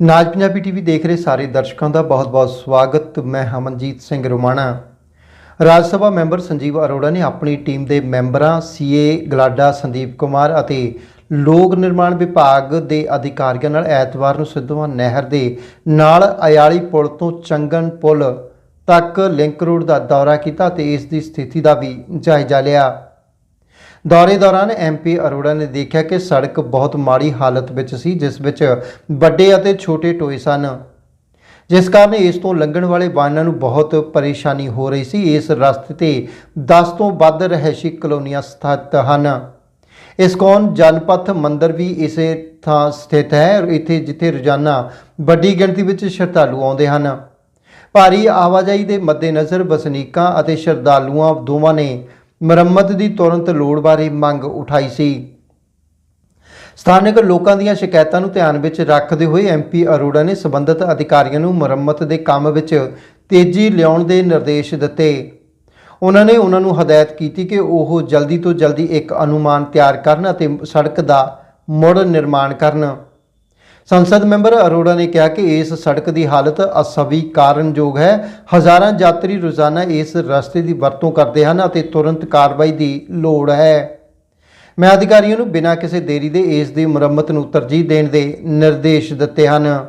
ਨਾਜ Punjabi TV ਦੇਖ ਰਹੇ ਸਾਰੇ ਦਰਸ਼ਕਾਂ ਦਾ ਬਹੁਤ-ਬਹੁਤ ਸਵਾਗਤ। ਮੈਂ ਹਮਨਜੀਤ ਸਿੰਘ ਰੋਮਾਣਾ। ਰਾਜ ਸਭਾ ਮੈਂਬਰ ਸੰਜੀਵ ਅਰੋੜਾ ਨੇ ਆਪਣੀ ਟੀਮ ਦੇ ਮੈਂਬਰਾਂ, ਸੀਏ ਗਲਾਡਾ ਸੰਦੀਪ ਕੁਮਾਰ ਅਤੇ ਲੋਕ ਨਿਰਮਾਣ ਵਿਭਾਗ ਦੇ ਅਧਿਕਾਰੀਆਂ ਨਾਲ ਐਤਵਾਰ ਨੂੰ ਸਿੱਧਵਾਂ ਨਹਿਰ ਦੇ ਨਾਲ ਅਯਾਲੀ ਪੁਲ ਤੋਂ ਚੰਗਨ ਪੁਲ ਤੱਕ ਲਿੰਕ ਰੋਡ ਦਾ ਦੌਰਾ ਕੀਤਾ ਤੇ ਇਸ ਦੀ ਸਥਿਤੀ ਦਾ ਵੀ ਜਾਇਜ਼ਾ ਲਿਆ। ਦੌਰੇ ਦੌਰਾਨ ਐਮਪੀ ਅਰੋੜਾ ਨੇ ਦੇਖਿਆ ਕਿ ਸੜਕ ਬਹੁਤ ਮਾੜੀ ਹਾਲਤ ਵਿੱਚ ਸੀ, ਜਿਸ ਵਿੱਚ ਵੱਡੇ ਅਤੇ ਛੋਟੇ ਟੋਏ ਸਨ। ਜਿਸ ਕਾਰਨ ਇਸ ਤੋਂ ਲੰਘਣ ਵਾਲੇ ਵਾਹਨਾਂ ਨੂੰ ਬਹੁਤ ਪਰੇਸ਼ਾਨੀ ਹੋ ਰਹੀ ਸੀ। ਇਸ ਰਸਤੇ ਤੇ 10 ਤੋਂ ਵੱਧ ਰਹਿਸ਼ੀ ਕਲੋਨੀਆਂ ਸਥਿਤ ਹਨ। ਇਸਕੌਨ ਜਨਪਥ ਮੰਦਿਰ ਵੀ ਇਸੇ ਥਾਂ ਸਥਿਤ ਹੈ ਇੱਥੇ ਜਿੱਥੇ ਰੋਜ਼ਾਨਾ ਵੱਡੀ ਗਿਣਤੀ ਵਿੱਚ ਸ਼ਰਧਾਲੂ ਆਉਂਦੇ ਹਨ। ਭਾਰੀ ਆਵਾਜਾਈ ਦੇ ਮੱਦੇਨਜ਼ਰ ਵਸਨੀਕਾਂ ਅਤੇ ਸ਼ਰਧਾਲੂਆਂ ਦੋਵਾਂ ਨੇ ਮੁਰੰਮਤ ਦੀ ਤੁਰੰਤ ਲੋੜ ਬਾਰੇ ਮੰਗ ਉਠਾਈ ਸੀ। ਸਥਾਨਕ ਲੋਕਾਂ ਦੀਆਂ ਸ਼ਿਕਾਇਤਾਂ ਨੂੰ ਧਿਆਨ ਵਿੱਚ ਰੱਖਦੇ ਹੋਏ ਐਮਪੀ ਅਰੋੜਾ ਨੇ ਸਬੰਧਤ ਅਧਿਕਾਰੀਆਂ ਨੂੰ ਮੁਰੰਮਤ ਦੇ ਕੰਮ ਵਿੱਚ ਤੇਜ਼ੀ ਲਿਆਉਣ ਦੇ ਨਿਰਦੇਸ਼ ਦਿੱਤੇ। ਉਹਨਾਂ ਨੇ ਉਹਨਾਂ ਨੂੰ ਹਦਾਇਤ ਕੀਤੀ ਕਿ ਉਹ ਜਲਦੀ ਤੋਂ ਜਲਦੀ ਇੱਕ ਅਨੁਮਾਨ ਤਿਆਰ ਕਰਨ ਅਤੇ ਸੜਕ ਦਾ ਮੁੜ ਨਿਰਮਾਣ ਕਰਨ। ਸੰਸਦ ਮੈਂਬਰ ਅਰੋੜਾ ਨੇ ਕਿਹਾ ਕਿ ਇਸ ਸੜਕ ਦੀ ਹਾਲਤ ਅਸਵੀਕਾਰਨਯੋਗ ਹੈ। ਹਜ਼ਾਰਾਂ ਯਾਤਰੀ ਰੋਜ਼ਾਨਾ ਇਸ ਰਸਤੇ ਦੀ ਵਰਤੋਂ ਕਰਦੇ ਹਨ ਅਤੇ ਤੁਰੰਤ ਕਾਰਵਾਈ ਦੀ ਲੋੜ ਹੈ। ਮੈਂ ਅਧਿਕਾਰੀਆਂ ਨੂੰ ਬਿਨਾਂ ਕਿਸੇ ਦੇਰੀ ਦੇ ਇਸ ਦੀ ਮੁਰੰਮਤ ਨੂੰ ਤਰਜੀਹ ਦੇਣ ਦੇ ਨਿਰਦੇਸ਼ ਦਿੱਤੇ ਹਨ।